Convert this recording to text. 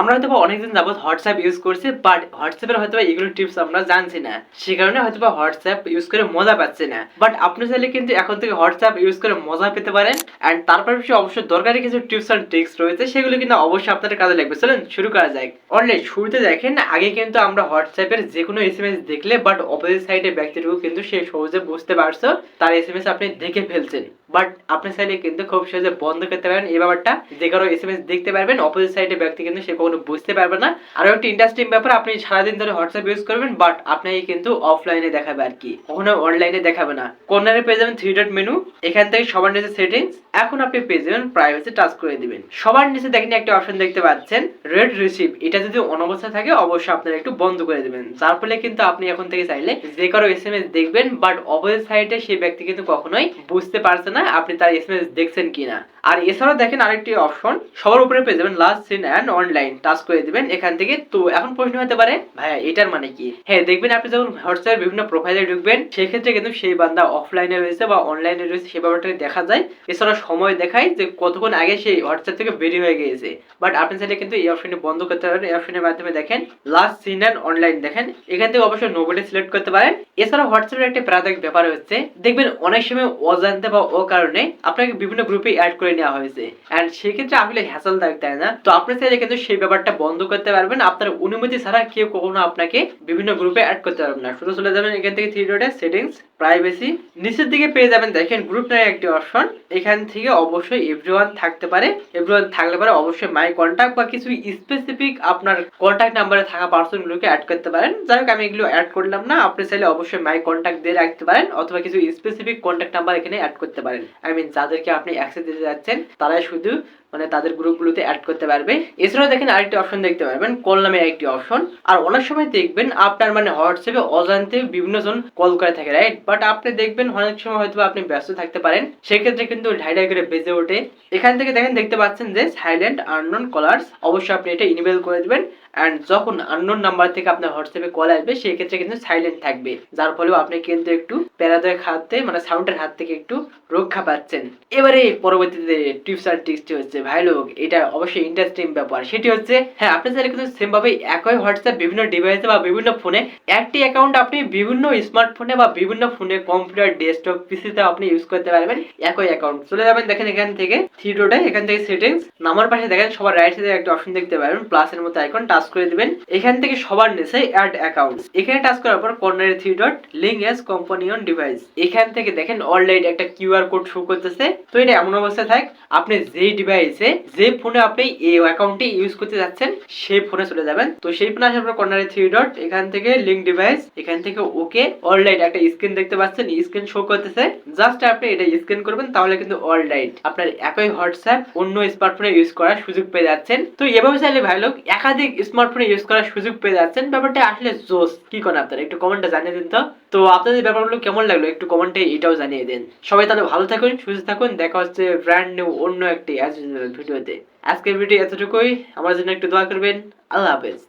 আমরা হয়তো অনেকদিন যাবত হোয়াটসঅ্যাপ ইউজ করছি বাট হোয়াটসঅ্যাপের হয়তো এগুলো টিপস আমরা জানছি না। সে কারণে হয়তো বা হোয়াটসঅ্যাপ ইউজ করে মজা পাচ্ছি না। বাট আপনি চাইলে কিন্তু এখন থেকে হোয়াটসঅ্যাপ ইউজ করে মজা পেতে পারেন। অ্যান্ড তারপর অবশ্যই দরকারি কিছু টিপস অ্যান্ড ট্রিক্স রয়েছে, সেগুলো কিন্তু অবশ্যই আপনাদের কাজে লাগবে। চলেন শুরু করা যাক। অনলাইন শুরুতে দেখেন, আগে কিন্তু আমরা হোয়াটসঅ্যাপের যে কোনো এস এম এস দেখলে বাট অপোজিট সাইডের ব্যক্তিটুকু কিন্তু সে সহজে বুঝতে পারছ, তার এস এম এস আপনি দেখে ফেলছেন। বাট আপনি চাইলে কিন্তু খুব সহজে বন্ধ করতে পারেন এই ব্যাপারটা যে কারও এস এম এস দেখতে পারবেন অপোজিট সাইডের ব্যক্তি কিন্তু সে কখনো বুঝতে পারবে না। আরও একটা ইন্টারেস্টিং ব্যাপার, আপনি সারাদিন ধরে হোয়াটসঅ্যাপ ইউজ করবেন বাট আপনাকে কিন্তু অফলাইনে দেখাবে আর কি। কখনো অনলাইনে দেখাবে না। কর্নারে পেয়ে যাবেন থ্রি ডট মেনু এখান থেকে সবার নিচে সেটিংস এখন আপনি পেয়ে যাবেন প্রাইভেসি টাচ করে দিবেন। সবার নিচে দেখেন একটা অপশন দেখতে পাচ্ছেন রেড রিসিভ এটা যদি অনবস্থা থাকে, অবশ্যই আপনারা একটু বন্ধ করে দিবেন। যার ফলে কিন্তু আপনি এখন থেকে চাইলে যে কারও এস এম এস দেখবেন বাট অপোজিট সাইডে সেই ব্যক্তি কিন্তু কখনোই বুঝতে পারছে না। আপনি তার এস দেখছেন কি কিনা? আর এছাড়াও দেখেন আরেকটি অপশন সবার উপরে পেয়ে যাবেন last seen and online touch করে দিবেন এখান থেকে। তো এখন প্রশ্ন হতে পারে, ভাইয়া, এটার মানে কি? হ্যাঁ দেখবেন আপনি যখন হোয়াটসঅ্যাপ বিভিন্ন প্রোফাইলে ঢুকবেন, সেক্ষেত্রে কিন্তু সেই বান্দা অফলাইনে রয়েছে বা অনলাইনে রয়েছে সেই ব্যাপারটা দেখা যায়। এছাড়া সময় দেখায় যে কতক্ষণ আগে সেই হোয়াটসঅ্যাপ থেকে বেরিয়ে হয়ে গিয়েছে। বাট আপনি চাইলে কিন্তু এই অপশনটি বন্ধ করতে পারেন। এই অপশনের মাধ্যমে দেখেন লাস্ট সিন অ্যান্ড অনলাইন দেখেন। এখান থেকে অবশ্যই নোবেলে সিলেক্ট করতে পারেন। এছাড়া হোয়াটসঅ্যাপের একটি প্রাথমিক ব্যাপার হচ্ছে, দেখবেন অনেক সময় অজান্তে বা ও কারণে আপনাকে বিভিন্ন গ্রুপে অ্যাড করে নেওয়া হয়েছে। অ্যান্ড সেক্ষেত্রে আসলে হ্যাসল থাকতে হয় না? তো আপনি চাইলে কিন্তু সেই ব্যাপারটা বন্ধ করতে পারবেন। আপনার অনুমতি ছাড়া কেউ কখনো আপনাকে বিভিন্ন গ্রুপে অ্যাড করতে পারবেন না। শুধু চলে যাবেন এখান থেকে থ্রি ডটে সেটিংস প্রাইভেসি নিচের দিকে পেয়ে যাবেন, দেখেন গ্রুপ নামে একটি অপশন এখান থেকে অবশ্যই এভরিওয়ান থাকতে পারে। এভরিওয়ান থাকলে পারে অবশ্যই মাই কন্টাক্ট বা কিছু স্পেসিফিক আপনার কন্টাক্ট নাম্বারে থাকা পার্সনগুলোকে অ্যাড করতে পারেন। যাই হোক, আমি এগুলো অ্যাড করলাম না। আপনি চাইলে অবশ্যই মাই কন্ট্যাক্ট দিয়ে রাখতে পারেন। অথবা কিছু স্পেসিফিক কন্টাক্ট নাম্বার এখানে অ্যাড করতে পারেন। আই মিন যাদেরকে আপনি অ্যাক্সেস দিতে যাচ্ছেন তারাই শুধু মানে তাদের গ্রুপগুলোতে অ্যাড করতে পারবে। এছাড়াও দেখেন আরেকটি অপশন দেখতে পারবেন কল নামে একটি অপশন আর অনেক সময় দেখবেন আপনার মানে হোয়াটসঅ্যাপে অজান্তে বিভিন্ন জন কল করে থাকে রাইট বাট আপনি দেখবেন অনেক সময় হয়তো আপনি ব্যস্ত থাকতে পারেন। সেক্ষেত্রে কিন্তু ঢাই ঢাই করে বেজে ওঠে। এখান থেকে দেখেন দেখতে পাচ্ছেন যে সাইলেন্ট আননোন কলার্স অবশ্যই আপনি এটা ইনেবল করে দিবেন। অ্যান্ড যখন আননোন নাম্বার থেকে আপনার হোয়াটসঅ্যাপে কল আসবে সেই ক্ষেত্রে কিন্তু সাইলেন্ট থাকবে। যার ফলেও আপনি কিন্তু একটু প্যারাদয়ের হাত মানে সাউন্ডের হাত থেকে একটু রক্ষা পাচ্ছেন। এবারে পরবর্তীতে টিপস আর টিক্সটি হচ্ছে। ভাই লোক, এটা অবশ্যই ইন্টারেস্টিং ব্যাপার। সেটি হচ্ছে হ্যাঁ আপনি চাইলে কিন্তু সেম ভাবে একই হোয়াটসঅ্যাপ বিভিন্ন ডিভাইসে বা বিভিন্ন ফোনে একটি অ্যাকাউন্ট আপনি বিভিন্ন স্মার্টফোনে বা বিভিন্ন ফোনে কম্পিউটার ডেস্কটপ পিসিতে আপনি ইউজ করতে পারবেন একই অ্যাকাউন্ট চলে যাবেন দেখেন এখান থেকে থ্রি ডোটে এখান থেকে সেটিংস নামার পাশে দেখেন সবার রাইট সাইডে একটা অপশন দেখতে পারবেন প্লাসের মতো আইকন টাচ করে দিবেন। এখান থেকে সবার নিচে অ্যাড অ্যাকাউন্টস এখানে টাচ করার পর কর্নারে three dot link as companion device এখান থেকে দেখেন অলরেডি একটা কিউআর কোড শো করতেছে। তো এটা এমন অবস্থায় থাক, আপনি যেই ডিভাইসে যে ফোনে আপনি এই অ্যাকাউন্টটি ইউজ করতে যাচ্ছেন, সেই ফোনে চলে যাবেন। তো সেই ফোনে আসার পর কর্নারে থ্রি ডট এখান থেকে লিঙ্ক ডিভাইস এখান থেকে ওকে অলরাইট একটা স্ক্রিন দেখতে পাচ্ছেন স্ক্রিন শো করতেছে। জাস্ট আপনি এটা স্ক্যান করবেন, তাহলে কিন্তু অলরাইট আপনার একই হোয়াটসঅ্যাপ অন্য স্মার্টফোনে ইউজ করার সুযোগ পেয়ে যাচ্ছেন। তো এভাবে চাইলে ভাই লোক, একাধিক স্মার্টফোনে ইউজ করার সুযোগ পেয়ে যাচ্ছেন। ব্যাপারটা আসলে জোস কি করেন আপনারা, একটু কমেন্টে জানিয়ে দিন তো। তো আপনাদের ব্যাপারগুলো কেমন লাগল, একটু কমেন্টে এটাও জানিয়ে দিন। সবাই তাহলে ভালো থাকুন, সুস্থ থাকুন, দেখা হচ্ছে ব্র্যান্ড নিউ অন্য একটি ভিডিওতে আজকের ভিডিও এতটুকুই। আমার জন্য একটু দোয়া করবেন। আল্লাহ হাফেজ।